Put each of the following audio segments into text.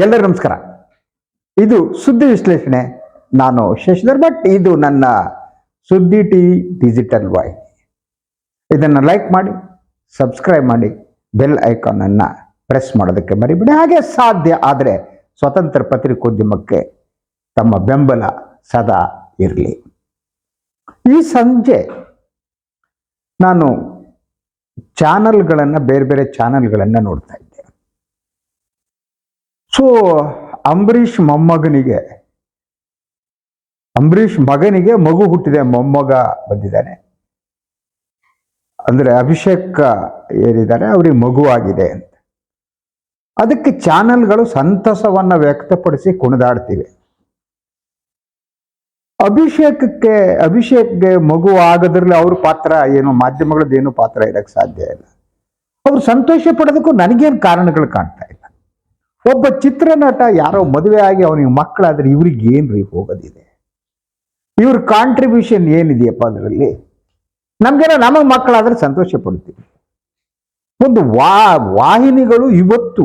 ಎಲ್ಲರಿಗೂ ನಮಸ್ಕಾರ. ಇದು ಸುದ್ದಿ ವಿಶ್ಲೇಷಣೆ. ನಾನು ಶಶಿಧರ್ ಭಟ್. ಇದು ನನ್ನ ಸುದ್ದಿ ಟಿ ಡಿಜಿಟಲ್ ವಾಹಿನಿ. ಇದನ್ನು ಲೈಕ್ ಮಾಡಿ, ಸಬ್ಸ್ಕ್ರೈಬ್ ಮಾಡಿ, ಬೆಲ್ ಐಕಾನನ್ನು ಪ್ರೆಸ್ ಮಾಡೋದಕ್ಕೆ ಮರಿಬೇಡಿ. ಹಾಗೆ ಸಾಧ್ಯ ಆದರೆ ಸ್ವತಂತ್ರ ಪತ್ರಿಕೋದ್ಯಮಕ್ಕೆ ತಮ್ಮ ಬೆಂಬಲ ಸದಾ ಇರಲಿ. ಈ ಸಂಜೆ ನಾನು ಚಾನಲ್ಗಳನ್ನು ಬೇರೆ ಬೇರೆ ಚಾನಲ್ಗಳನ್ನು ನೋಡ್ತಾ ಇದ್ದೆ. ಸೊ ಅಂಬರೀಷ್ ಮೊಮ್ಮಗನಿಗೆ, ಅಂಬರೀಷ್ ಮಗನಿಗೆ ಮಗು ಹುಟ್ಟಿದೆ, ಮೊಮ್ಮಗ ಬಂದಿದ್ದಾನೆ. ಅಂದ್ರೆ ಅಭಿಷೇಕ್ ಏನಿದ್ದಾರೆ, ಅವ್ರಿಗೆ ಮಗು ಆಗಿದೆ ಅಂತ. ಅದಕ್ಕೆ ಚಾನೆಲ್ಗಳು ಸಂತಸವನ್ನ ವ್ಯಕ್ತಪಡಿಸಿ ಕುಣಿದಾಡ್ತಿವೆ. ಅಭಿಷೇಕಕ್ಕೆ ಅಭಿಷೇಕ್ಗೆ ಮಗು ಆಗದ್ರಲ್ಲಿ ಅವ್ರ ಪಾತ್ರ ಏನು, ಮಾಧ್ಯಮಗಳದ್ದು ಏನು ಪಾತ್ರ ಇರಕ್ಕೆ ಸಾಧ್ಯ ಇಲ್ಲ. ಅವ್ರು ಸಂತೋಷ ಪಡೋದಕ್ಕೂ ನನಗೇನು ಕಾರಣಗಳು ಕಾಣ್ತಾ ಒಬ್ಬ ಚಿತ್ರನಟ ಯಾರೋ ಮದುವೆ ಆಗಿ ಅವನಿಗೆ ಮಕ್ಕಳಾದ್ರೆ ಇವ್ರಿಗೆ ಏನ್ರಿ ಹೋಗೋದಿದೆ? ಇವ್ರ ಕಾಂಟ್ರಿಬ್ಯೂಷನ್ ಏನಿದೆಯಪ್ಪ ಅದರಲ್ಲಿ? ನಮ್ಗೆಲ್ಲ ನಮಗೆ ಮಕ್ಕಳಾದ್ರೆ ಸಂತೋಷ ಪಡ್ತೀವಿ. ಒಂದು ವಾ, ವಾಹಿನಿಗಳು ಇವತ್ತು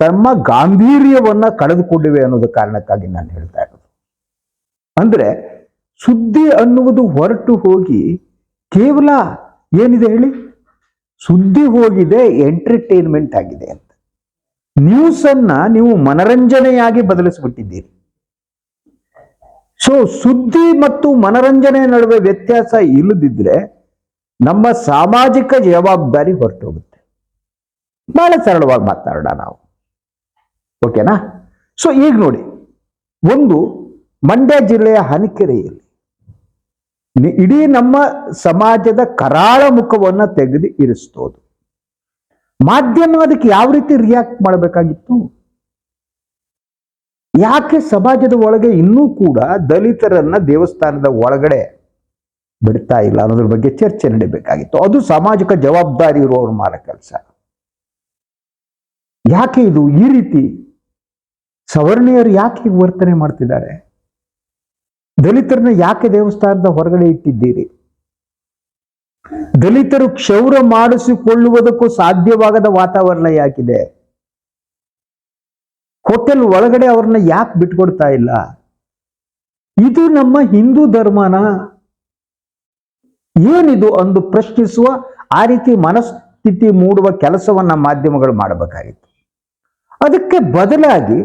ತಮ್ಮ ಗಾಂಭೀರ್ಯವನ್ನ ಕಳೆದುಕೊಂಡಿವೆ ಅನ್ನೋದು ಕಾರಣಕ್ಕಾಗಿ ನಾನು ಹೇಳ್ತಾ ಇರೋದು. ಅಂದ್ರೆ ಸುದ್ದಿ ಅನ್ನುವುದು ಹೊರಟು ಹೋಗಿ ಕೇವಲ ಏನಿದೆ ಹೇಳಿ? ಸುದ್ದಿ ಹೋಗಿದೆ ಎಂಟರ್ಟೈನ್ಮೆಂಟ್ ಆಗಿದೆ ಅಂತ ನ್ಯೂಸ್ ಅನ್ನ ನೀವು ಮನರಂಜನೆಯಾಗಿ ಬದಲಿಸಿಬಿಟ್ಟಿದ್ದೀರಿ. ಸೊ ಸುದ್ದಿ ಮತ್ತು ಮನರಂಜನೆ ನಡುವೆ ವ್ಯತ್ಯಾಸ ಇಲ್ಲದಿದ್ರೆ ನಮ್ಮ ಸಾಮಾಜಿಕ ಜವಾಬ್ದಾರಿ ಹೊರಟೋಗುತ್ತೆ. ಬಹಳ ಸರಳವಾಗಿ ಮಾತಾಡೋಣ ನಾವು. ಓಕೆನಾ ಸೊ ಈಗ ನೋಡಿ, ಒಂದು ಮಂಡ್ಯ ಜಿಲ್ಲೆಯ ಹನಿಕೆರೆಯಲ್ಲಿ ಇಡೀ ನಮ್ಮ ಸಮಾಜದ ಕರಾಳ ಮುಖವನ್ನ ತೆಗೆದು ಇರಿಸ್ತೋದು. ಮಾಧ್ಯಮ ಅದಕ್ಕೆ ಯಾವ ರೀತಿ ರಿಯಾಕ್ಟ್ ಮಾಡಬೇಕಾಗಿತ್ತು? ಯಾಕೆ ಸಮಾಜದ ಒಳಗೆ ಇನ್ನೂ ಕೂಡ ದಲಿತರನ್ನ ದೇವಸ್ಥಾನದ ಒಳಗಡೆ ಬಿಡ್ತಾ ಇಲ್ಲ ಅನ್ನೋದ್ರ ಬಗ್ಗೆ ಚರ್ಚೆ ನಡೀಬೇಕಾಗಿತ್ತು. ಅದು ಸಾಮಾಜಿಕ ಜವಾಬ್ದಾರಿ ಇರುವವ್ರ ಮಾಡೋ ಕೆಲಸ. ಯಾಕೆ ಇದು ಈ ರೀತಿ ಸವರ್ಣೀಯರು ಯಾಕೆ ವರ್ತನೆ ಮಾಡ್ತಿದ್ದಾರೆ? ದಲಿತರನ್ನ ಯಾಕೆ ದೇವಸ್ಥಾನದ ಹೊರಗಡೆ ಇಟ್ಟಿದ್ದೀರಿ? ದಲಿತರು ಕ್ಷೌರ ಮಾಡಿಸಿಕೊಳ್ಳುವುದಕ್ಕೂ ಸಾಧ್ಯವಾಗದ ವಾತಾವರಣ ಯಾಕಿದೆ? ಹೋಟೆಲ್ ಒಳಗಡೆ ಅವ್ರನ್ನ ಯಾಕೆ ಬಿಟ್ಕೊಡ್ತಾ ಇಲ್ಲ? ಇದು ನಮ್ಮ ಹಿಂದೂ ಧರ್ಮನ ಏನಿದು ಅಂದು ಪ್ರಶ್ನಿಸುವ, ಆ ರೀತಿ ಮನಸ್ಥಿತಿ ಮೂಡುವ ಕೆಲಸವನ್ನ ಮಾಧ್ಯಮಗಳು ಮಾಡಬೇಕಾಗಿತ್ತು. ಅದಕ್ಕೆ ಬದಲಾಗಿ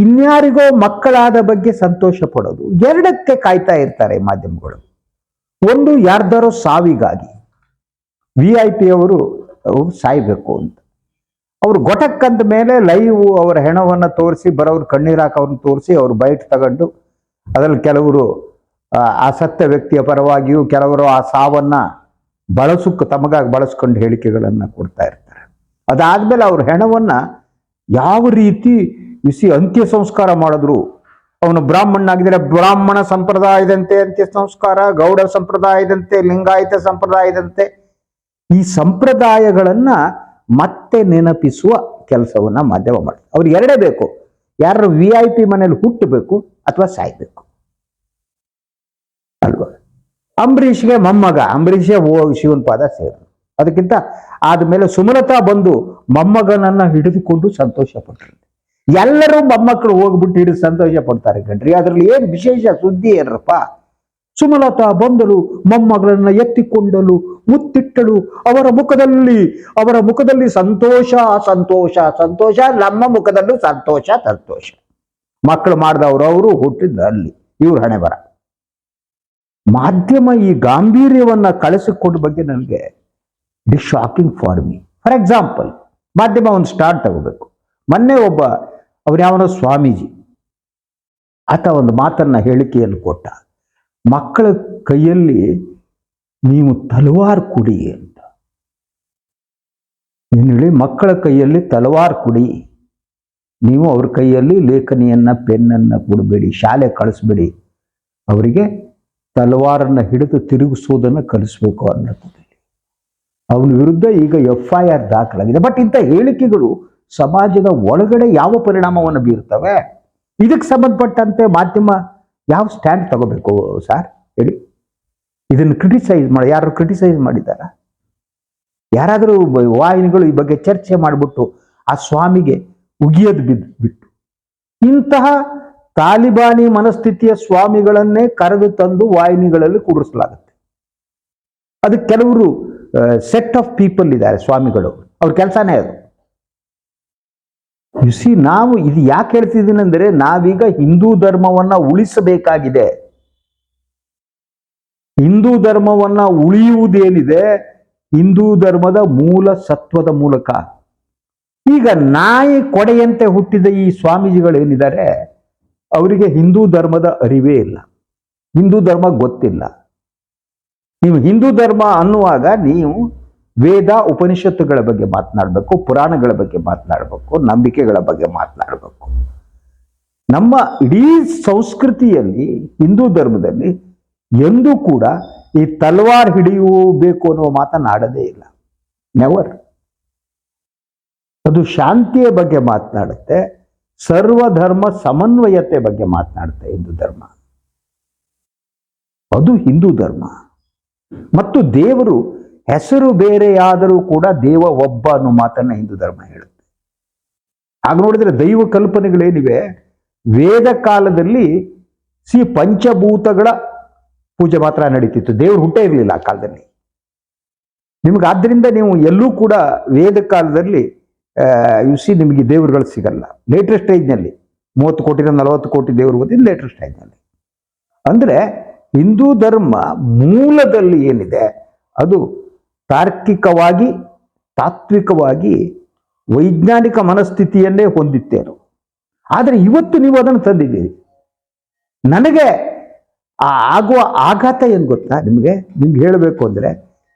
ಇನ್ಯಾರಿಗೋ ಮಕ್ಕಳಾದ ಬಗ್ಗೆ ಸಂತೋಷ ಪಡೋದು. ಎರಡಕ್ಕೆ ಕಾಯ್ತಾ ಇರ್ತಾರೆ ಮಾಧ್ಯಮಗಳು. ಒಂದು ಯಾರ್ದಾರೋ ಸಾವಿಗಾಗಿ ವಿ ಐ ಪಿ ಅವರು ಸಾಯ್ಬೇಕು ಅಂತ. ಅವ್ರು ಗೊಟಕ್ಕಂದ ಮೇಲೆ ಲೈವ್ ಅವರ ಹೆಣವನ್ನು ತೋರಿಸಿ ಬರೋರು ಕಣ್ಣೀರು ಹಾಕೋರನ್ನ ತೋರಿಸಿ ಅವ್ರು ಬೈಟ್ ತಗೊಂಡು ಅದರಲ್ಲಿ ಕೆಲವರು ಆ, ಸತ್ಯ ವ್ಯಕ್ತಿಯ ಪರವಾಗಿಯೂ ಕೆಲವರು ಆ ಸಾವನ್ನ ಬಳಸಕ್ಕೆ ತಮಗಾಗಿ ಬಳಸ್ಕೊಂಡು ಹೇಳಿಕೆಗಳನ್ನು ಕೊಡ್ತಾ ಇರ್ತಾರೆ. ಅದಾದ್ಮೇಲೆ ಅವ್ರ ಹೆಣವನ್ನ ಯಾವ ರೀತಿ ಬಿಸಿ ಅಂತ್ಯ ಸಂಸ್ಕಾರ ಮಾಡಿದ್ರು ಅವನು ಬ್ರಾಹ್ಮಣನಾಗಿದ್ರೆ ಬ್ರಾಹ್ಮಣ ಸಂಪ್ರದಾಯದಂತೆ ಅಂತ್ಯ ಸಂಸ್ಕಾರ, ಗೌಡ ಸಂಪ್ರದಾಯದಂತೆ, ಲಿಂಗಾಯತ ಸಂಪ್ರದಾಯದಂತೆ. ಈ ಸಂಪ್ರದಾಯಗಳನ್ನ ಮತ್ತೆ ನೆನಪಿಸುವ ಕೆಲಸವನ್ನ ಮಾಧ್ಯಮ ಮಾಡ್ತಾರೆ ಅವ್ರಿಗೆ ಎರಡೇ ಬೇಕು. ಯಾರು ವಿ ಐ ಪಿ ಮನೇಲಿ ಹುಟ್ಟಬೇಕು ಅಥವಾ ಸಾಯ್ಬೇಕು. ಅಲ್ವಾ? ಅಂಬರೀಷ್ಗೆ ಮೊಮ್ಮಗ ಅಂಬರೀಷೇ ಓ ಶಿವನ್ ಪಾದ ಸೇರು ಅದಕ್ಕಿಂತ ಆದ್ಮೇಲೆ ಸುಮಲತಾ ಬಂದು ಮೊಮ್ಮಗನನ್ನ ಹಿಡಿದುಕೊಂಡು ಸಂತೋಷ ಪಟ್ರು ಎಲ್ಲರೂ ಮೊಮ್ಮಕ್ಕಳು ಹೋಗ್ಬಿಟ್ಟು ಹಿಡಿದು ಸಂತೋಷ ಪಡ್ತಾರೆ ಕಣ್ರಿ. ಅದರಲ್ಲಿ ಏನ್ ವಿಶೇಷ ಸುದ್ದಿ ಏನರಪ್ಪ? ಸುಮಲತಾ ಬಂದಳು, ಮೊಮ್ಮಗಳನ್ನ ಎತ್ತಿಕೊಂಡಳು, ಮುತ್ತಿಟ್ಟಳು. ಅವರ ಮುಖದಲ್ಲಿ ಅವರ ಮುಖದಲ್ಲಿ ಸಂತೋಷ ಸಂತೋಷ ಸಂತೋಷ, ನಮ್ಮ ಮುಖದಲ್ಲೂ ಸಂತೋಷ ಸಂತೋಷ. ಮಕ್ಕಳು ಮಾಡಿದವರು ಅವರು ಹುಟ್ಟಿದ ಅಲ್ಲಿ, ಇವ್ರ ಹಣೆ ಬರ. ಮಾಧ್ಯಮ ಈ ಗಾಂಭೀರ್ಯವನ್ನ ಕಳಿಸಿಕೊಂಡ ಬಗ್ಗೆ ನನಗೆ D shocking for me for example ಮಾಧ್ಯಮ ಒಂದು ಸ್ಟಾರ್ಟ್ ತಗೋಬೇಕು. ಮೊನ್ನೆ ಒಬ್ಬ ಅವ್ರು ಯಾವನೋ ಸ್ವಾಮೀಜಿ. ಆತ ಒಂದು ಮಾತನ್ನ ಹೇಳಿಕೆಯನ್ನು ಕೊಟ್ಟ. ಮಕ್ಕಳ ಕೈಯಲ್ಲಿ ನೀವು ತಲವಾರ್ ಕುಡಿ ಅಂತ. ಏನು ಮಕ್ಕಳ ಕೈಯಲ್ಲಿ ತಲವಾರ್ ಕುಡಿ. ನೀವು ಅವ್ರ ಕೈಯಲ್ಲಿ ಲೇಖನಿಯನ್ನ, ಪೆನ್ನನ್ನ ಕೊಡಬೇಡಿ, ಶಾಲೆ ಕಳಿಸ್ಬೇಡಿ. ಅವರಿಗೆ ತಲವಾರನ್ನು ಹಿಡಿದು ತಿರುಗಿಸೋದನ್ನು ಕಲಿಸ್ಬೇಕು ಅನ್ನೋದು ಅವನ ವಿರುದ್ಧ ಈಗ ಎಫ್ ಐ ಆರ್ ದಾಖಲಾಗಿದೆ. ಬಟ್ ಇಂಥ ಹೇಳಿಕೆಗಳು ಸಮಾಜದ ಒಳಗಡೆ ಯಾವ ಪರಿಣಾಮವನ್ನು ಬೀರ್ತವೆ? ಇದಕ್ಕೆ ಸಂಬಂಧಪಟ್ಟಂತೆ ಮಾಧ್ಯಮ ಯಾವ ಸ್ಟ್ಯಾಂಡ್ ತಗೋಬೇಕು ಸರ್? ಹೇಳಿ. ಇದನ್ನು ಕ್ರಿಟಿಸೈಸ್ ಮಾಡಿ, ಯಾರು ಕ್ರಿಟಿಸೈಸ್ ಮಾಡಿದಾರ ಯಾರಾದರೂ ವಾಹಿನಿಗಳು ಈ ಬಗ್ಗೆ ಚರ್ಚೆ ಮಾಡಿಬಿಟ್ಟು ಆ ಸ್ವಾಮಿಗೆ ಉಗಿಯೋದು ಬಿದ್ದು ಬಿಟ್ಟು. ಇಂತಹ ತಾಲಿಬಾನಿ ಮನಸ್ಥಿತಿಯ ಸ್ವಾಮಿಗಳನ್ನೇ ಕರೆದು ತಂದು ವಾಹಿನಿಗಳಲ್ಲಿ ಕೂಡಿಸಲಾಗುತ್ತೆ. ಅದು ಕೆಲವರು ಸೆಟ್ ಆಫ್ ಪೀಪಲ್ ಇದ್ದಾರೆ ಸ್ವಾಮಿಗಳು. ಅವ್ರ ಕೆಲಸನೇ ಅದು. ಸಿ ನಾವು ಇದು ಯಾಕೆ ಹೇಳ್ತಿದ್ದೀನಿ ಅಂದರೆ ನಾವೀಗ ಹಿಂದೂ ಧರ್ಮವನ್ನ ಉಳಿಸಬೇಕಾಗಿದೆ. ಹಿಂದೂ ಧರ್ಮವನ್ನ ಉಳಿಯುವುದೇನಿದೆ? ಹಿಂದೂ ಧರ್ಮದ ಮೂಲ ಸತ್ವದ ಮೂಲಕ. ಈಗ ನಾಯಿ ಕೊಡೆಯಂತೆ ಹುಟ್ಟಿದ ಈ ಸ್ವಾಮೀಜಿಗಳೇನಿದ್ದಾರೆ ಅವರಿಗೆ ಹಿಂದೂ ಧರ್ಮದ ಅರಿವೇ ಇಲ್ಲ. ಹಿಂದೂ ಧರ್ಮ ಗೊತ್ತಿಲ್ಲ. ನೀವು ಹಿಂದೂ ಧರ್ಮ ಅನ್ನುವಾಗ ನೀವು ವೇದ ಉಪನಿಷತ್ತುಗಳ ಬಗ್ಗೆ ಮಾತನಾಡಬೇಕು, ಪುರಾಣಗಳ ಬಗ್ಗೆ ಮಾತನಾಡಬೇಕು, ನಂಬಿಕೆಗಳ ಬಗ್ಗೆ ಮಾತನಾಡಬೇಕು. ನಮ್ಮ ಇಡೀ ಸಂಸ್ಕೃತಿಯಲ್ಲಿ, ಹಿಂದೂ ಧರ್ಮದಲ್ಲಿ ಎಂದೂ ಕೂಡ ಈ ತಲ್ವಾರ್ ಹಿಡಿಯಬೇಕು ಅನ್ನುವ ಮಾತನಾಡದೇ ಇಲ್ಲ. ನೆವರ್ ಅದು ಶಾಂತಿಯ ಬಗ್ಗೆ ಮಾತನಾಡುತ್ತೆ ಸರ್ವಧರ್ಮ ಸಮನ್ವಯತೆ ಬಗ್ಗೆ ಮಾತನಾಡುತ್ತೆ ಹಿಂದೂ ಧರ್ಮ. ಅದು ಹಿಂದೂ ಧರ್ಮ. ಮತ್ತು ದೇವರು ಹೆಸರು ಬೇರೆಯಾದರೂ ಕೂಡ ದೇವ ಒಬ್ಬ ಅನ್ನೋ ಮಾತನ್ನ ಹಿಂದೂ ಧರ್ಮ ಹೇಳುತ್ತೆ. ಆಗ ನೋಡಿದ್ರೆ ದೈವ ಕಲ್ಪನೆಗಳೇನಿವೆ? ವೇದ ಕಾಲದಲ್ಲಿ ಸಿ ಪಂಚಭೂತಗಳ ಪೂಜೆ ಮಾತ್ರ ನಡೀತಿತ್ತು. ದೇವರು ಹುಟ್ಟೇ ಇರಲಿಲ್ಲ ಆ ಕಾಲದಲ್ಲಿ. ನಿಮ್ಗೆ ಆದ್ದರಿಂದ ನೀವು ಎಲ್ಲೂ ಕೂಡ ವೇದ ಕಾಲದಲ್ಲಿ ಯು ಸಿ ನಿಮಗೆ ದೇವರುಗಳು ಸಿಗಲ್ಲ. ಲೇಟರ್ ಸ್ಟೇಜ್ನಲ್ಲಿ ಮೂವತ್ತು ಕೋಟಿನ ನಲವತ್ತು ಕೋಟಿ ದೇವರು ಓದಿದ್ದು ಲೇಟರ್ ಸ್ಟೇಜ್ನಲ್ಲಿ ಅಂದರೆ ಹಿಂದೂ ಧರ್ಮ ಮೂಲದಲ್ಲಿ ಏನಿದೆ? ಅದು ತಾರ್ಕಿಕವಾಗಿ, ತಾತ್ವಿಕವಾಗಿ ವೈಜ್ಞಾನಿಕ ಮನಸ್ಥಿತಿಯನ್ನೇ ಹೊಂದಿತ್ತೇನು ಆದರೆ ಇವತ್ತು ನೀವು ಅದನ್ನು ತಂದಿದ್ದೀರಿ. ನನಗೆ ಆ ಆಗುವ ಆಘಾತ ಏನು ಗೊತ್ತಾ? ನಿಮಗೆ, ನಿಮ್ಗೆ ಹೇಳಬೇಕು ಅಂದರೆ,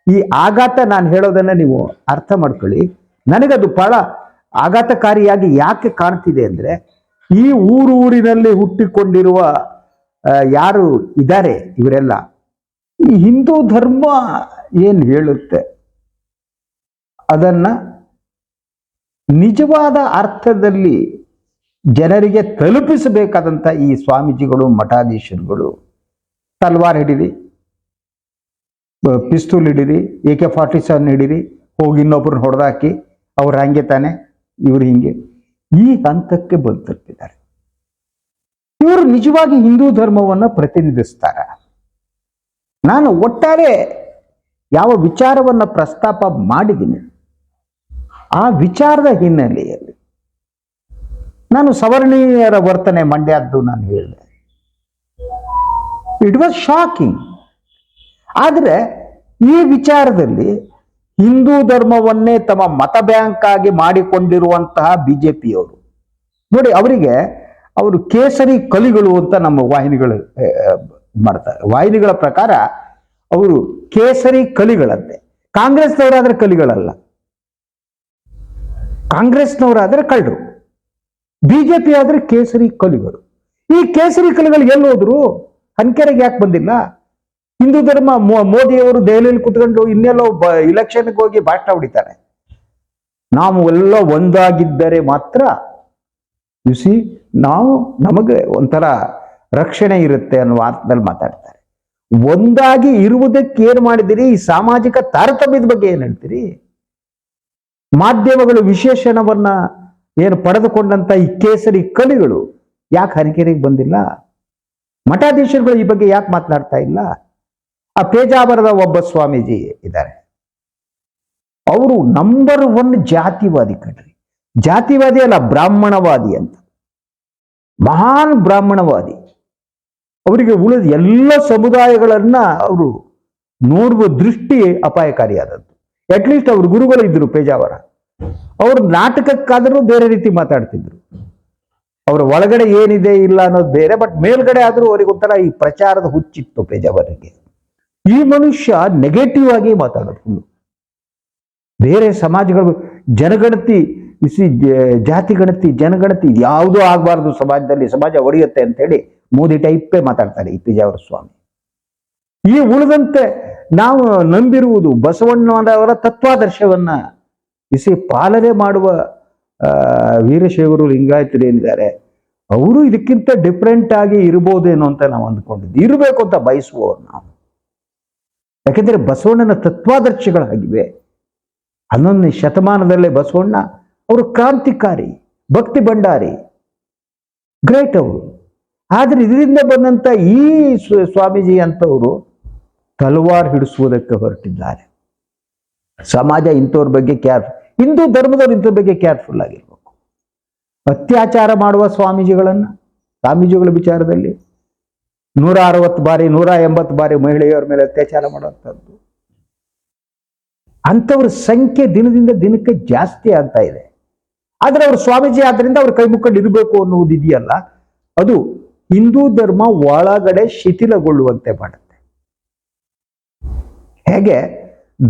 ಈ ಆಘಾತ ನಾನು ಹೇಳೋದನ್ನು ನೀವು ಅರ್ಥ ಮಾಡ್ಕೊಳ್ಳಿ. ನನಗದು ಬಹಳ ಆಘಾತಕಾರಿಯಾಗಿ ಯಾಕೆ ಕಾಣ್ತಿದೆ ಅಂದರೆ, ಈ ಊರು ಊರಿನಲ್ಲಿ ಹುಟ್ಟಿಕೊಂಡಿರುವ ಯಾರು ಇದ್ದಾರೆ ಇವರೆಲ್ಲ? ಈ ಹಿಂದೂ ಧರ್ಮ ಏನು ಹೇಳುತ್ತೆ? ಅದನ್ನ ನಿಜವಾದ ಅರ್ಥದಲ್ಲಿ ಜನರಿಗೆ ತಲುಪಿಸಬೇಕಾದಂಥ ಈ ಸ್ವಾಮೀಜಿಗಳು, ಮಠಾಧೀಶರುಗಳು. ತಲ್ವಾರ್ ಹಿಡಿರಿ ಪಿಸ್ತೂಲ್ ಹಿಡಿರಿ, ಎ ಕೆ ಫಾರ್ಟಿ ಸೆವೆನ್ ಹಿಡಿರಿ, ಹೋಗಿ ಇನ್ನೊಬ್ಬರನ್ನ ಹೊಡೆದಾಕಿ ಅವ್ರು ಹಂಗೆ ತಾನೆ, ಇವ್ರು ಹಿಂಗೆ. ಈ ಹಂತಕ್ಕೆ ಬಂದು ತಲುಪಿದ್ದಾರೆ ಇವರು ನಿಜವಾಗಿ ಹಿಂದೂ ಧರ್ಮವನ್ನು ಪ್ರತಿನಿಧಿಸ್ತಾರ. ನಾನು ಒಟ್ಟಾರೆ ಯಾವ ವಿಚಾರವನ್ನು ಪ್ರಸ್ತಾಪ ಮಾಡಿದ್ದೀನಿ. ಆ ವಿಚಾರದ ಹಿನ್ನೆಲೆಯಲ್ಲಿ ನಾನು ಸವರ್ಣೀಯರ ವರ್ತನೆ ಮಂಡ್ಯದ್ದು ನಾನು ಹೇಳಿದೆ. ಇಟ್ ವಾಸ್ ಶಾಕಿಂಗ್ ಆದರೆ ಈ ವಿಚಾರದಲ್ಲಿ ಹಿಂದೂ ಧರ್ಮವನ್ನೇ ತಮ್ಮ ಮತ ಬ್ಯಾಂಕ್ ಆಗಿ ಮಾಡಿಕೊಂಡಿರುವಂತಹ ಬಿಜೆಪಿಯವರು. ನೋಡಿ, ಅವರಿಗೆ ಅವರು ಕೇಸರಿ ಕಲಿಗಳು ಅಂತ ನಮ್ಮ ವಾಹಿನಿಗಳು ಮಾಡ್ತಾರೆ. ವಾಹಿನಿಗಳ ಪ್ರಕಾರ ಅವರು ಕೇಸರಿ ಕಲಿಗಳಂತೆ. ಕಾಂಗ್ರೆಸ್ನವರಾದ್ರೆ ಕಲಿಗಳಲ್ಲ. ಕಾಂಗ್ರೆಸ್ನವರಾದ್ರೆ ಕಳ್ಳರು. ಬಿಜೆಪಿ ಆದ್ರೆ ಕೇಸರಿ ಕಲಿಗಳು. ಈ ಕೇಸರಿ ಕಲಿಗಳು ಎಲ್ಲಿ ಹೋದ್ರು? ಹನ್ಕೆರೆಗೆ ಯಾಕೆ ಬಂದಿಲ್ಲ? ಹಿಂದೂ ಧರ್ಮ ಮೋದಿಯವರು ದೆಹಲಿಯಲ್ಲಿ ಕುತ್ಕೊಂಡು ಇನ್ನೆಲ್ಲೋ ಬ ಇಲೆಕ್ಷನ್ಗೆ ಹೋಗಿ ಭಾಷಣ ಹೊಡಿತಾರೆ. ನಾವು ಎಲ್ಲ ಒಂದಾಗಿದ್ದರೆ ಮಾತ್ರ ಸಿ ನಾವು ನಮಗೆ ಒಂಥರ ರಕ್ಷಣೆ ಇರುತ್ತೆ ಅನ್ನುವ ಅರ್ಥದಲ್ಲಿ ಮಾತಾಡ್ತಾರೆ. ಒಂದಾಗಿ ಇರುವುದಕ್ಕೆ ಏನು ಮಾಡಿದಿರಿ ಈ ಸಾಮಾಜಿಕ ತಾರತಮ್ಯದ ಬಗ್ಗೆ ಏನು ಹೇಳ್ತೀರಿ? ಮಾಧ್ಯಮಗಳು ವಿಶೇಷಣವನ್ನ ಏನು ಪಡೆದುಕೊಂಡಂತ ಈ ಕೇಸರಿ ಕಲಿಗಳು ಯಾಕೆ ಹರಿಕೆರೆಗೆ ಬಂದಿಲ್ಲ? ಮಠಾಧೀಶರುಗಳು ಈ ಬಗ್ಗೆ ಯಾಕೆ ಮಾತನಾಡ್ತಾ ಇಲ್ಲ? ಆ ಪೇಜಾವರದ ಒಬ್ಬ ಸ್ವಾಮೀಜಿ ಇದ್ದಾರೆ. ಅವರು ನಂಬರ್ ಒನ್ ಜಾತಿವಾದಿ ಕಣ್ರಿ. ಜಾತಿವಾದಿ ಅಲ್ಲ ಬ್ರಾಹ್ಮಣವಾದಿ ಅಂತ. ಮಹಾನ್ ಬ್ರಾಹ್ಮಣವಾದಿ. ಅವರಿಗೆ ಉಳಿದ ಎಲ್ಲ ಸಮುದಾಯಗಳನ್ನ ಅವರು ನೋಡುವ ದೃಷ್ಟಿ ಅಪಾಯಕಾರಿಯಾದದ್ದು. ಅಟ್ಲೀಸ್ಟ್ ಅವ್ರ ಗುರುಗಳು ಇದ್ರು ಪೇಜಾವರ. ಅವರು ನಾಟಕಕ್ಕಾದರೂ ಬೇರೆ ರೀತಿ ಮಾತಾಡ್ತಿದ್ರು. ಅವರ ಒಳಗಡೆ ಏನಿದೆ ಇಲ್ಲ ಅನ್ನೋದು ಬೇರೆ ಬಟ್ ಮೇಲ್ಗಡೆ ಆದರೂ ಅವರಿಗೆ ಒಂಥರ ಈ ಪ್ರಚಾರದ ಹುಚ್ಚಿತ್ತು ಪೇಜಾವರಿಗೆ. ಈ ಮನುಷ್ಯ ನೆಗೆಟಿವ್ ಆಗಿ ಮಾತಾಡೋದು ಬೇರೆ ಸಮಾಜಗಳು, ಜನಗಣತಿ ಜಾತಿ ಗಣತಿ, ಜನಗಣತಿ ಯಾವುದೂ ಆಗಬಾರ್ದು ಸಮಾಜದಲ್ಲಿ, ಸಮಾಜ ಒಡೆಯುತ್ತೆ ಅಂತ ಹೇಳಿ ಮೋದಿ ಟೈಪೇ ಮಾತಾಡ್ತಾರೆ ಈ ಪಿಜಾವರ ಸ್ವಾಮಿ. ಈ ಉಳಿದಂತೆ ನಾವು ನಂಬಿರುವುದು ಬಸವಣ್ಣನವರ ತತ್ವಾದರ್ಶವನ್ನ ಇಸಿ ಪಾಲನೆ ಮಾಡುವ ವೀರಶೈವರು ಲಿಂಗಾಯತರು ಏನಿದ್ದಾರೆ, ಅವರು ಇದಕ್ಕಿಂತ ಡಿಫ್ರೆಂಟ್ ಆಗಿ ಇರ್ಬೋದೇನೋ ಅಂತ ನಾವು ಅಂದ್ಕೊಂಡಿದ್ವಿ. ಇರಬೇಕು ಅಂತ ಬಯಸುವವರು ನಾವು. ಯಾಕೆಂದ್ರೆ ಬಸವಣ್ಣನ ತತ್ವಾದರ್ಶಗಳಾಗಿವೆ. ಹನ್ನೊಂದನೇ ಶತಮಾನದಲ್ಲೇ ಬಸವಣ್ಣ ಅವರು ಕ್ರಾಂತಿಕಾರಿ, ಭಕ್ತಿ ಭಂಡಾರಿ ಗ್ರೇಟ್ ಅವರು. ಆದ್ರೆ ಇದರಿಂದ ಬಂದಂತ ಈ ಸ್ವ- ಸ್ವಾಮೀಜಿ ಅಂತವರು ತಲವಾರ್ ಹಿಡಿಸುವುದಕ್ಕೆ ಹೊರಟಿದ್ದಾರೆ. ಸಮಾಜ ಇಂಥವ್ರ ಬಗ್ಗೆ ಕೇರ್, ಹಿಂದೂ ಧರ್ಮದವ್ರು ಇಂಥವ್ರ ಬಗ್ಗೆ ಕೇರ್ಫುಲ್ ಆಗಿರ್ಬೇಕು. ಅತ್ಯಾಚಾರ ಮಾಡುವ ಸ್ವಾಮೀಜಿಗಳನ್ನ, ಸ್ವಾಮೀಜಿಗಳ ವಿಚಾರದಲ್ಲಿ ನೂರ ಅರವತ್ತು ಬಾರಿ ನೂರ ಎಂಬತ್ತು ಬಾರಿ ಮಹಿಳೆಯರ ಮೇಲೆ ಅತ್ಯಾಚಾರ ಮಾಡುವಂಥದ್ದು. ಅಂಥವ್ರ ಸಂಖ್ಯೆ ದಿನದಿಂದ ದಿನಕ್ಕೆ ಜಾಸ್ತಿ ಆಗ್ತಾ ಇದೆ. ಆದ್ರೆ ಅವರು ಸ್ವಾಮೀಜಿ ಆದ್ರಿಂದ ಅವ್ರ ಕೈ ಮುಕ್ಕೊಂಡು ಇರಬೇಕು ಅನ್ನುವುದು ಇದೆಯಲ್ಲ? ಅದು ಹಿಂದೂ ಧರ್ಮ ಒಳಗಡೆ ಶಿಥಿಲಗೊಳ್ಳುವಂತೆ ಮಾಡುತ್ತೆ. ಹೇಗೆ?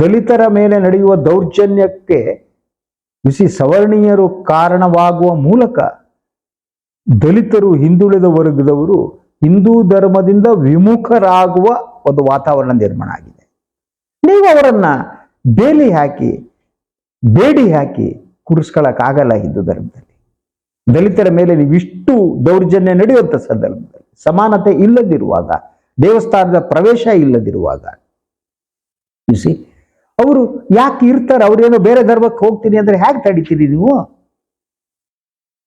ದಲಿತರ ಮೇಲೆ ನಡೆಯುವ ದೌರ್ಜನ್ಯಕ್ಕೆ ಬಿಸಿ ಸವರ್ಣೀಯರು ಕಾರಣವಾಗುವ ಮೂಲಕ ದಲಿತರು ಹಿಂದುಳಿದ ವರ್ಗದವರು ಹಿಂದೂ ಧರ್ಮದಿಂದ ವಿಮುಖರಾಗುವ ಒಂದು ವಾತಾವರಣ ನಿರ್ಮಾಣ ಆಗಿದೆ. ನೀವು ಅವರನ್ನ ಬೇಲಿ ಹಾಕಿ, ಬೇಡಿ ಹಾಕಿ ಕೂರಿಸ್ಕೊಳ್ಳೋಕ್ಕಾಗಲ್ಲ ಹಿಂದೂ ಧರ್ಮದಲ್ಲಿ. ದಲಿತರ ಮೇಲೆ ನೀವಿಷ್ಟು ದೌರ್ಜನ್ಯ ನಡೆಯುವಂಥ ಸಂದರ್ಭದಲ್ಲಿ ಸಮಾನತೆ ಇಲ್ಲದಿರುವಾಗ, ದೇವಸ್ಥಾನದ ಪ್ರವೇಶ ಇಲ್ಲದಿರುವಾಗ ಸಿ ಅವರು ಯಾಕೆ ಇರ್ತಾರೆ? ಅವ್ರೇನೋ ಬೇರೆ ಧರ್ಮಕ್ಕೆ ಹೋಗ್ತೀನಿ ಅಂದ್ರೆ ಹೇಗೆ ತಡಿತೀರಿ ನೀವು?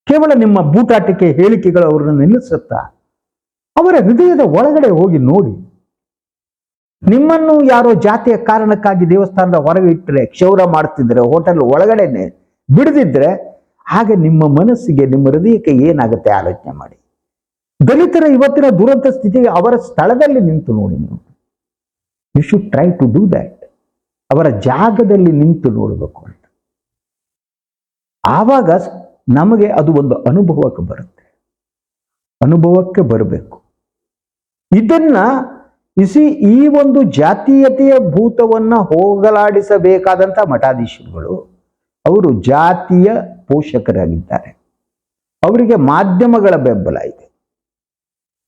ಕೇವಲ ನಿಮ್ಮ ಬೂಟಾಟಿಕೆ ಹೇಳಿಕೆಗಳು ಅವರನ್ನು ನಿಲ್ಲಿಸುತ್ತಾ? ಅವರ ಹೃದಯದ ಒಳಗಡೆ ಹೋಗಿ ನೋಡಿ. ನಿಮ್ಮನ್ನು ಯಾರೋ ಜಾತಿಯ ಕಾರಣಕ್ಕಾಗಿ ದೇವಸ್ಥಾನದ ಹೊರಗೆ ಇಟ್ಟರೆ ಕ್ಷೌರ ಮಾಡ್ತಿದ್ರೆ, ಹೋಟೆಲ್ ಒಳಗಡೆನೆ ಬಿಡದಿದ್ರೆ ಆಗ ನಿಮ್ಮ ಮನಸ್ಸಿಗೆ, ನಿಮ್ಮ ಹೃದಯಕ್ಕೆ ಏನಾಗುತ್ತೆ ಆಲೋಚನೆ ಮಾಡಿ. ದಲಿತರ ಇವತ್ತಿನ ದುರಂತ ಸ್ಥಿತಿಗೆ ಅವರ ಸ್ಥಳದಲ್ಲಿ ನಿಂತು ನೋಡಿ ನೀವು. You should try to do that ಅವರ ಜಾಗದಲ್ಲಿ ನಿಂತು ನೋಡಬೇಕು ಅಂತ. ಆವಾಗ ನಮಗೆ ಅದು ಒಂದು ಅನುಭವಕ್ಕೆ ಬರುತ್ತೆ. ಅನುಭವಕ್ಕೆ ಬರಬೇಕು. ಇದನ್ನ ಇಸಿ ಈ ಒಂದು ಜಾತೀಯತೆಯ ಭೂತವನ್ನ ಹೋಗಲಾಡಿಸಬೇಕಾದಂತ ಮಠಾಧೀಶರುಗಳು, ಅವರು ಜಾತಿಯ ಪೋಷಕರಾಗಿದ್ದಾರೆ. ಅವರಿಗೆ ಮಾಧ್ಯಮಗಳ ಬೆಂಬಲ ಇದೆ.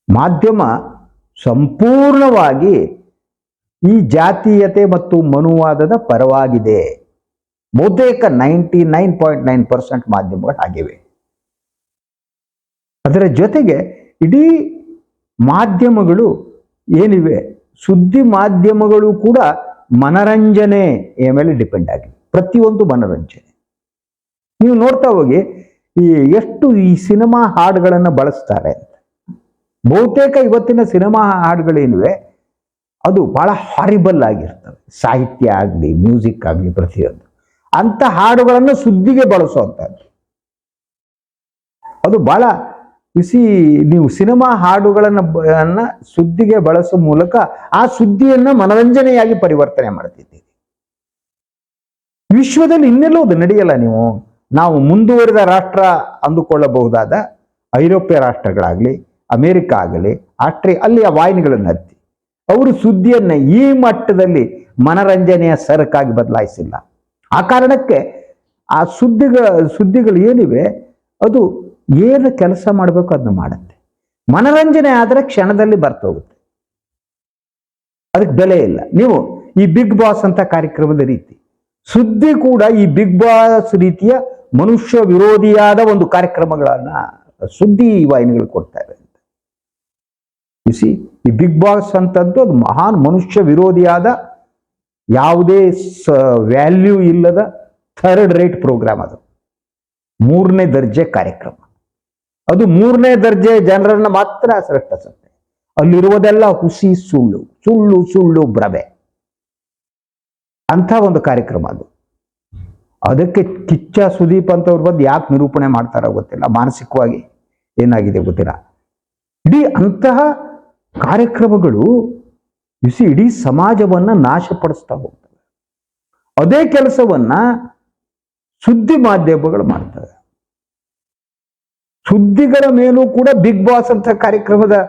ಮಾಧ್ಯಮ ಸಂಪೂರ್ಣವಾಗಿ ಈ ಜಾತೀಯತೆ ಮತ್ತು ಮನುವಾದದ ಪರವಾಗಿದೆ. ಬಹುತೇಕ ninety nine point nine percent ಮಾಧ್ಯಮಗಳು ಆಗಿವೆ ಅದರ ಜೊತೆಗೆ ಇಡೀ ಮಾಧ್ಯಮಗಳು ಏನಿವೆ? ಸುದ್ದಿ ಮಾಧ್ಯಮಗಳು ಕೂಡ ಮನರಂಜನೆ ಮೇಲೆ ಡಿಪೆಂಡ್ ಆಗಿದೆ. ಪ್ರತಿಯೊಂದು ಮನರಂಜನೆ. ನೀವು ನೋಡ್ತಾ ಹೋಗಿ, ಈ ಎಷ್ಟು ಈ ಸಿನಿಮಾ ಹಾಡುಗಳನ್ನು ಬಳಸ್ತಾರೆ. ಬಹುತೇಕ ಇವತ್ತಿನ ಸಿನಿಮಾ ಹಾಡುಗಳೇನಿವೆ ಅದು ಬಹಳ ಹಾರಿಬಲ್ ಆಗಿರ್ತವೆ. ಸಾಹಿತ್ಯ ಆಗಲಿ ಮ್ಯೂಸಿಕ್ ಆಗಲಿ ಪ್ರತಿಯೊಂದು. ಅಂಥ ಹಾಡುಗಳನ್ನು ಸುದ್ದಿಗೆ ಬಳಸುವಂಥದ್ದು ಅದು ಬಹಳ ಬಿಸಿ ನೀವು ಸಿನಿಮಾ ಹಾಡುಗಳನ್ನು ಸುದ್ದಿಗೆ ಬಳಸೋ ಮೂಲಕ ಆ ಸುದ್ದಿಯನ್ನು ಮನರಂಜನೆಯಾಗಿ ಪರಿವರ್ತನೆ ಮಾಡ್ತಿದ್ದೀರಿ. ವಿಶ್ವದಲ್ಲಿ ಇನ್ನೆಲ್ಲೂ ಅದು ನಡೆಯಲ್ಲ ನೀವು. ನಾವು ಮುಂದುವರಿದ ರಾಷ್ಟ್ರ ಅಂದುಕೊಳ್ಳಬಹುದಾದ ಐರೋಪ್ಯ ರಾಷ್ಟ್ರಗಳಾಗಲಿ, ಅಮೇರಿಕ ಆಗಲಿ, ಆಸ್ಟ್ರೇ, ಅಲ್ಲಿಯ ವಾಹಿನಿಗಳನ್ನು ಹತ್ತಿ. ಅವರು ಸುದ್ದಿಯನ್ನು ಈ ಮಟ್ಟದಲ್ಲಿ ಮನರಂಜನೆಯ ಸರಕಾಗಿ ಬದಲಾಯಿಸಿಲ್ಲ. ಆ ಕಾರಣಕ್ಕೆ ಆ ಸುದ್ದಿಗಳ ಸುದ್ದಿಗಳು ಏನಿವೆ, ಅದು ಏನು ಕೆಲಸ ಮಾಡಬೇಕು ಅದನ್ನು ಮಾಡುತ್ತೆ. ಮನರಂಜನೆ ಆದರೆ ಕ್ಷಣದಲ್ಲಿ ಬರ್ತೋಗುತ್ತೆ ಅದಕ್ಕೆ ಬೆಲೆ ಇಲ್ಲ. ನೀವು ಈ ಬಿಗ್ ಬಾಸ್ ಅಂತ ಕಾರ್ಯಕ್ರಮದ ರೀತಿ. ಸುದ್ದಿ ಕೂಡ ಈ ಬಿಗ್ ಬಾಸ್ ರೀತಿಯ ಮನುಷ್ಯ ವಿರೋಧಿಯಾದ ಒಂದು ಕಾರ್ಯಕ್ರಮಗಳನ್ನ ಸುದ್ದಿ ವಾಹಿನಿಗಳು ಕೊಡ್ತಾ ಇದೆ ಸಿ ಈ ಬಿಗ್ ಬಾಸ್ ಅಂತದ್ದು ಅದು ಮಹಾನ್ ಮನುಷ್ಯ ವಿರೋಧಿಯಾದ ಯಾವುದೇ ವ್ಯಾಲ್ಯೂ ಇಲ್ಲದ ಥರ್ಡ್ ರೇಟ್ ಪ್ರೋಗ್ರಾಮ್ ಅದು. ಮೂರನೇ ದರ್ಜೆ ಕಾರ್ಯಕ್ರಮ. ಅದು ಮೂರನೇ ದರ್ಜೆ ಜನರನ್ನ ಮಾತ್ರ ಸೃಷ್ಟಿಸುತ್ತೆ ಅಲ್ಲಿರುವುದೆಲ್ಲ ಹುಸಿ, ಸುಳ್ಳು ಸುಳ್ಳು ಸುಳ್ಳು, ಭ್ರಮೆ. ಅಂಥ ಒಂದು ಕಾರ್ಯಕ್ರಮ ಅದು. ಅದಕ್ಕೆ ಕಿಚ್ಚ ಸುದೀಪ್ ಅಂತವ್ರು ಬಂದು ಯಾಕೆ ನಿರೂಪಣೆ ಮಾಡ್ತಾರೋ ಗೊತ್ತಿಲ್ಲ. ಮಾನಸಿಕವಾಗಿ ಏನಾಗಿದೆ ಗೊತ್ತಿಲ್ಲ. ಇಡೀ ಅಂತಹ ಕಾರ್ಯಕ್ರಮಗಳು ಬಿಸಿ ಇಡೀ ಸಮಾಜವನ್ನ ನಾಶಪಡಿಸ್ತಾ ಹೋಗ್ತವೆ. ಅದೇ ಕೆಲಸವನ್ನ ಸುದ್ದಿ ಮಾಧ್ಯಮಗಳು ಮಾಡ್ತವೆ. ಸುದ್ದಿಗಳ ಮೇಲೂ ಕೂಡ ಬಿಗ್ ಬಾಸ್ ಅಂತ ಕಾರ್ಯಕ್ರಮದ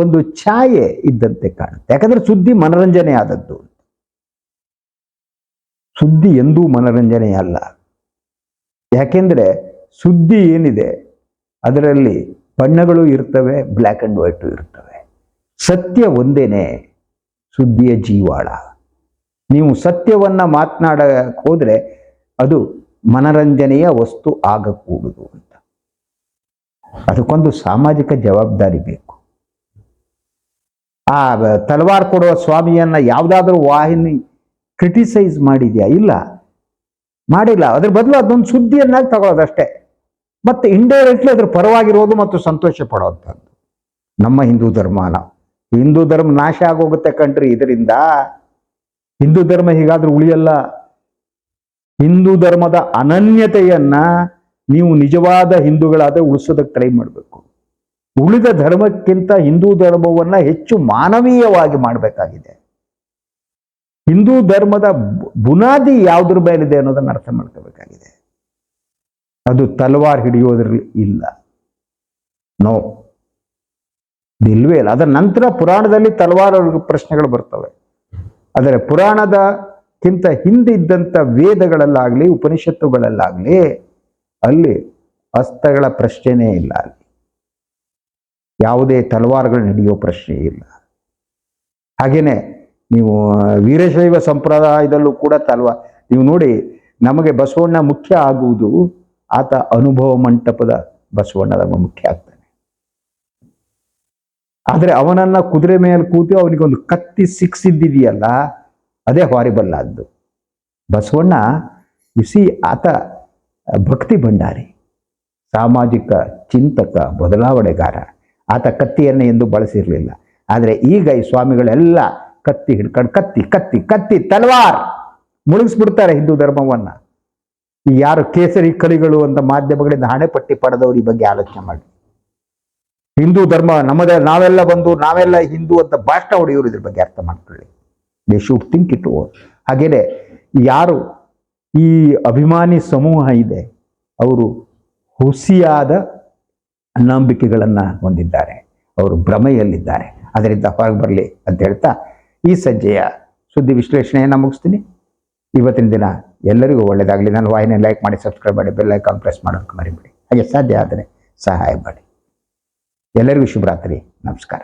ಒಂದು ಛಾಯೆ ಇದ್ದಂತೆ ಕಾಣುತ್ತೆ. ಯಾಕಂದ್ರೆ ಸುದ್ದಿ ಮನರಂಜನೆ ಆದದ್ದು ಸುದ್ದಿ ಎಂದೂ ಮನರಂಜನೆ ಅಲ್ಲ ಯಾಕೆಂದರೆ ಸುದ್ದಿ ಏನಿದೆ, ಅದರಲ್ಲಿ ಬಣ್ಣಗಳು ಇರ್ತವೆ ಬ್ಲ್ಯಾಕ್ ಆ್ಯಂಡ್ ವೈಟು ಇರ್ತವೆ. ಸತ್ಯ ಒಂದೇನೆ, ಸುದ್ದಿಯ ಜೀವಾಳ. ನೀವು ಸತ್ಯವನ್ನ ಮಾತನಾಡಕ್ಕೆ ಹೋದ್ರೆ ಅದು ಮನರಂಜನೆಯ ವಸ್ತು ಆಗಕೂಡುದು ಅಂತ. ಅದಕ್ಕೊಂದು ಸಾಮಾಜಿಕ ಜವಾಬ್ದಾರಿ ಬೇಕು. ಆ ತಲವಾರ್ ಕೊಡುವ ಸ್ವಾಮಿಯನ್ನ ಯಾವುದಾದ್ರೂ ವಾಹಿನಿ ಕ್ರಿಟಿಸೈಸ್ ಮಾಡಿದ್ಯಾ? ಇಲ್ಲ. ಮಾಡಿಲ್ಲ. ಅದ್ರ ಬದಲು ಅದೊಂದು ಸುದ್ದಿಯನ್ನಾಗಿ ತಗೊಳ್ಳೋದಷ್ಟೇ ಮತ್ತು ಇಂಡೈರೆಕ್ಟ್ಲಿ ಅದ್ರ ಪರವಾಗಿರೋದು ಮತ್ತು ಸಂತೋಷ ಪಡೋವಂಥದ್ದು. ನಮ್ಮ ಹಿಂದೂ ಧರ್ಮನ ಹಿಂದೂ ಧರ್ಮ ನಾಶ ಆಗೋಗುತ್ತೆ ಕಣ್ರಿ ಇದರಿಂದ. ಹಿಂದೂ ಧರ್ಮ ಹೀಗಾದ್ರೂ ಉಳಿಯಲ್ಲ. ಹಿಂದೂ ಧರ್ಮದ ಅನನ್ಯತೆಯನ್ನ ನೀವು ನಿಜವಾದ ಹಿಂದೂಗಳಾದ ಉಳಿಸೋದಕ್ಕೆ ಟ್ರೈ ಮಾಡಬೇಕು. ಉಳಿದ ಧರ್ಮಕ್ಕಿಂತ ಹಿಂದೂ ಧರ್ಮವನ್ನ ಹೆಚ್ಚು ಮಾನವೀಯವಾಗಿ ಮಾಡಬೇಕಾಗಿದೆ. ಹಿಂದೂ ಧರ್ಮದ ಬುನಾದಿ ಯಾವುದ್ರ ಮೇಲಿದೆ ಅನ್ನೋದನ್ನ ಅರ್ಥ ಮಾಡ್ಕೋಬೇಕಾಗಿದೆ. ಅದು ತಲವಾರ್ ಹಿಡಿಯೋದ್ರಲ್ಲಿ ಇಲ್ಲ. ನೋ. ಇಲ್ವೇ ಇಲ್ಲ. ಅದರ ನಂತರ ಪುರಾಣದಲ್ಲಿ ತಲವಾರ ಪ್ರಶ್ನೆಗಳು ಬರ್ತವೆ. ಆದರೆ ಪುರಾಣದಕ್ಕಿಂತ ಕ್ಕಿಂತ ಹಿಂದಿದ್ದಂಥ ವೇದಗಳಲ್ಲಾಗ್ಲಿ, ಉಪನಿಷತ್ತುಗಳಲ್ಲಾಗ್ಲಿ, ಅಲ್ಲಿ ಅಸ್ತ್ರಗಳ ಪ್ರಶ್ನೆನೇ ಇಲ್ಲ ಅಲ್ಲಿ. ಯಾವುದೇ ತಲವಾರುಗಳನ್ನ ಹಿಡಿಯೋ ಪ್ರಶ್ನೆ ಇಲ್ಲ. ಹಾಗೇನೆ ನೀವು ವೀರಶೈವ ಸಂಪ್ರದಾಯದಲ್ಲೂ ಕೂಡ ತಲ್ವ. ನೀವು ನೋಡಿ, ನಮಗೆ ಬಸವಣ್ಣ ಮುಖ್ಯ ಆಗುವುದು ಆತ ಅನುಭವ ಮಂಟಪದ ಬಸವಣ್ಣ ಮುಖ್ಯ ಆಗ್ತಾನೆ. ಆದರೆ ಅವನನ್ನ ಕುದುರೆ ಮೇಲೆ ಕೂತು ಅವನಿಗೊಂದು ಕತ್ತಿ ಸಿಕ್ಸಿದ್ದಿದೆಯಲ್ಲ ಅದೇ ಹಾರಿಬಲ್ ಆದ್ದು. ಬಸವಣ್ಣ ಇಸಿ ಆತ ಭಕ್ತಿ ಭಂಡಾರಿ, ಸಾಮಾಜಿಕ ಚಿಂತಕ, ಬದಲಾವಣೆಗಾರ. ಆತ ಕತ್ತಿಯನ್ನು ಎಂದು ಬಳಸಿರಲಿಲ್ಲ. ಆದರೆ ಈಗ ಈ ಸ್ವಾಮಿಗಳೆಲ್ಲ ಕತ್ತಿ ಹಿಡ್ಕೊಂಡು ಕತ್ತಿ ಕತ್ತಿ ಕತ್ತಿ, ತಲ್ವಾರ್! ಮುಳುಗಿಸ್ಬಿಡ್ತಾರೆ ಹಿಂದೂ ಧರ್ಮವನ್ನ. ಈ ಯಾರು ಕೇಸರಿ ಕಲಿಗಳು ಅಂತ ಮಾಧ್ಯಮಗಳಿಂದ ಹಣೆಪಟ್ಟಿ ಪಡೆದವರು ಈ ಬಗ್ಗೆ ಆಲೋಚನೆ ಮಾಡಿ. ಹಿಂದೂ ಧರ್ಮ ನಮ್ಮದೇ ನಾವೆಲ್ಲ ಬಂದು ನಾವೆಲ್ಲ ಹಿಂದೂ ಅಂತ ಭಾಷಣ ಹೊಡೆಯೋರು ಇದ್ರ ಬಗ್ಗೆ ಅರ್ಥ ಮಾಡ್ಕೊಳ್ಳಿ. ದೇ ಶುಡ್ ಥಿಂಕ್ ಇಟ್ ಓ ಹಾಗೇನೆ ಯಾರು ಈ ಅಭಿಮಾನಿ ಸಮೂಹ ಇದೆ, ಅವರು ಹುಸಿಯಾದ ನಂಬಿಕೆಗಳನ್ನು ಹೊಂದಿದ್ದಾರೆ. ಅವರು ಭ್ರಮೆಯಲ್ಲಿದ್ದಾರೆ. ಅದರಿಂದ ಹೊರಗೆ ಬರಲಿ ಅಂತ ಹೇಳ್ತಾ ಈ ಸಂಜೆಯ ಸುದ್ದಿ ವಿಶ್ಲೇಷಣೆಯನ್ನು ಮುಗಿಸ್ತೀನಿ. ಇವತ್ತಿನ ದಿನ ಎಲ್ಲರಿಗೂ ಒಳ್ಳೆಯದಾಗಲಿ. ನಾನು ವಾಹಿನಿ ಲೈಕ್ ಮಾಡಿ ಸಬ್ಸ್ಕ್ರೈಬ್ ಮಾಡಿ ಬೆಲ್ ಐಕಾನ್ ಪ್ರೆಸ್ ಮಾಡೋದಕ್ಕೆ ಮರಿಬೇಡಿ. ಹಾಗೆ ಸಾಧ್ಯ ಆದರೆ ಸಹಾಯ ಮಾಡಿ. ಎಲ್ಲರಿಗೂ ಶುಭರಾತ್ರಿ. ನಮಸ್ಕಾರ.